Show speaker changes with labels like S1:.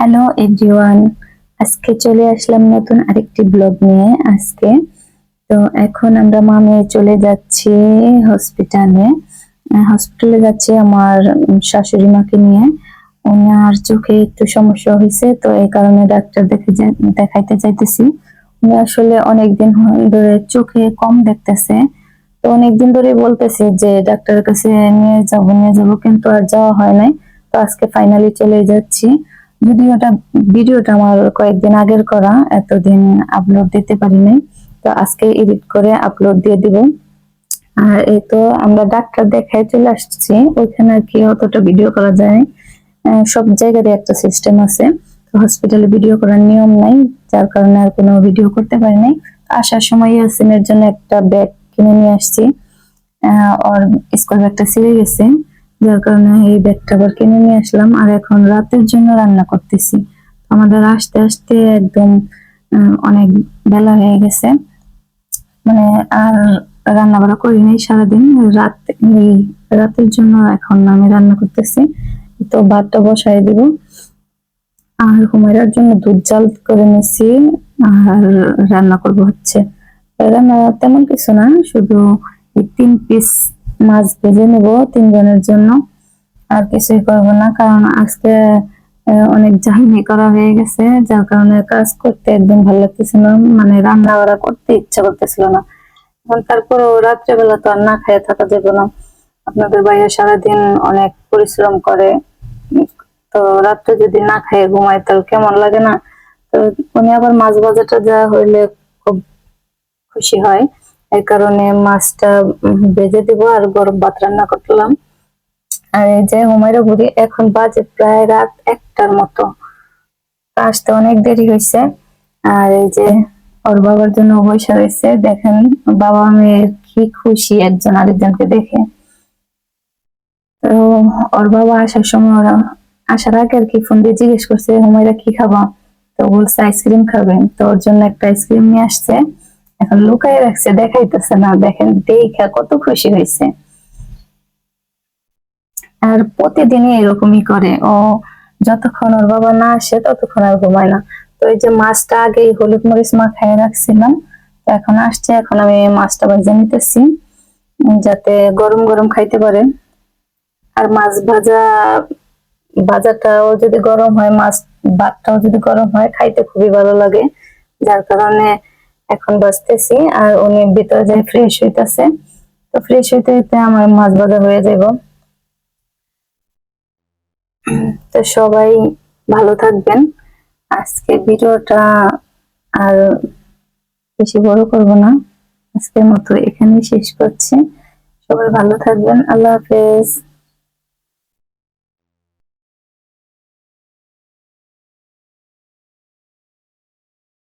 S1: Hello everyone আজকে চলে আসলাম নতুন আরেকটি ব্লগ নিয়ে আজকে। তো এখন আমরা মামে চলে যাচ্ছি হসপিটালে হসপিটালে যাচ্ছি আমার শাশুড়ি মাকে নিয়ে। ওনার চোখে একটু সমস্যা হয়েছে, তো এই কারণে ডাক্তার দেখে দেখাইতে যাইতেছি উনি আসলে অনেকদিন ধরে চোখে কম দেখতেছে। তো অনেকদিন ধরে বলতেছে যে ডাক্তারের কাছে নিয়ে যাব নিয়ে যাব, কিন্তু আর যাওয়া হয় নাই। তো আজকে ফাইনালি চলে যাচ্ছি। ভিডিওটা ভিডিওটা আমার কয়েকদিন আগের করা, এতদিন আপলোড দিতে পারি নাই তো আজকে এডিট করে আপলোড দিয়ে দিব। আর এই তো আমরা ডাক্তার দেখাই চলে আসছি। ওইখানে আর কি অতটা ভিডিও করা যায়। সব জায়গারই একটা সিস্টেম আছে। তো হসপিটালে ভিডিও করার নিয়ম নাই। যার কারণে আর কোনো ভিডিও করতে পারি নাই। আসার সময় ইয়াসিনের জন্য একটা ব্যাগ কিনে নিয়ে আসছি। ওর স্কুল ব্যাগটা ছিঁড়ে গেছে। যার কারণে এই ব্যাগটা আবার কিনে নিয়ে আসলাম। আর এখন রাতের জন্য রান্না করতেছি। আমাদের আসতে আসতে একদম অনেক বেলা হয়ে গেছে। মানে আর রান্না করি নাই সারাদিন। রাত, এই রাতের জন্য এখন আমি রান্না করতেছি। তো ভাতটা বসাই দিব। আর হুমায়রার জন্য দুধ জাল করে নিছি। আর রান্না করব হচ্ছে। রান্না তেমন কিছু না, শুধু এই তিন পিস মাছ ভেজে নেব তিনজনের জন্য। আর কিছুই করব না, কারণ আজকে অনেক জার্নি করা হয়ে গেছে, যার কারণে কাজ করতে একদম ভালো লাগতেছিল মানে রান্না বাড়া করতে ইচ্ছা করতেছিল না। এখন তারপরেও রাত্রেবেলা তো আর না খেয়ে থাকা যাবে না। আপনাদের ভাইয়া সারাদিন অনেক পরিশ্রম করে, তো রাত্রে যদি না খেয়ে ঘুমায় তাহলে কেমন লাগে না? তো উনি আবার মাছ বাজারটা যা হইলে খুব খুশি হয়। এই কারণে মাছটা ভেজে দিব আর গরম ভাত রান্না করলাম। আর এই যে হুমায়রা ঘুরি এখন বাজে প্রায় রাত একটার মতো। আসতে অনেক দেরি হয়েছে আর এই যে ওর বাবার জন্য বসে রয়েছে, দেখেন বাবা মেয়ের কি খুশি একজন আরেকজনকে দেখে। তো ওর বাবা আসার সময় ওরা আসার আগে আর কি ফোন দিয়ে জিজ্ঞেস করছে, হুমায়রা কি খাবা? তো বলছে, আইসক্রিম খাবেন তো ওর জন্য একটা আইসক্রিম নিয়ে আসছে। এখন লুকায় রাখছে, দেখাইতেছে না। দেখেন, দেখা কত খুশি হয়েছে। আর প্রতিদিনই এরকমই করে। ও যতক্ষণ ওর বাবা না আসে, ততক্ষণ আর ঘুমায় না। তো এই যে মাছটা আগে হলুদ মরিচ মাখায় রাখছিলাম, তো এখন আসছে। এখন আমি মাছটা ভেজে নিতেছি, যাতে গরম গরম খাইতে পারে। আর মাছ ভাজা, ভাজাটাও যদি গরম হয়, মাছ ভাতটাও যদি গরম হয়, খাইতে খুবই ভালো লাগে। যার কারণে এখন বাজতেছি আর উনি ভিতরে যাই ফ্রেশ হইতাছে, তো ফ্রেশ হইতে হইতে আমার মাছ ভাজা হয়ে যাব। তো সবাই ভালো থাকবেন। আজকে ভিডিওটা আর বেশি বড় করব না। আজকের মতো এখানেই শেষ করছি। সবাই ভালো থাকবেন। আল্লাহ হাফেজ।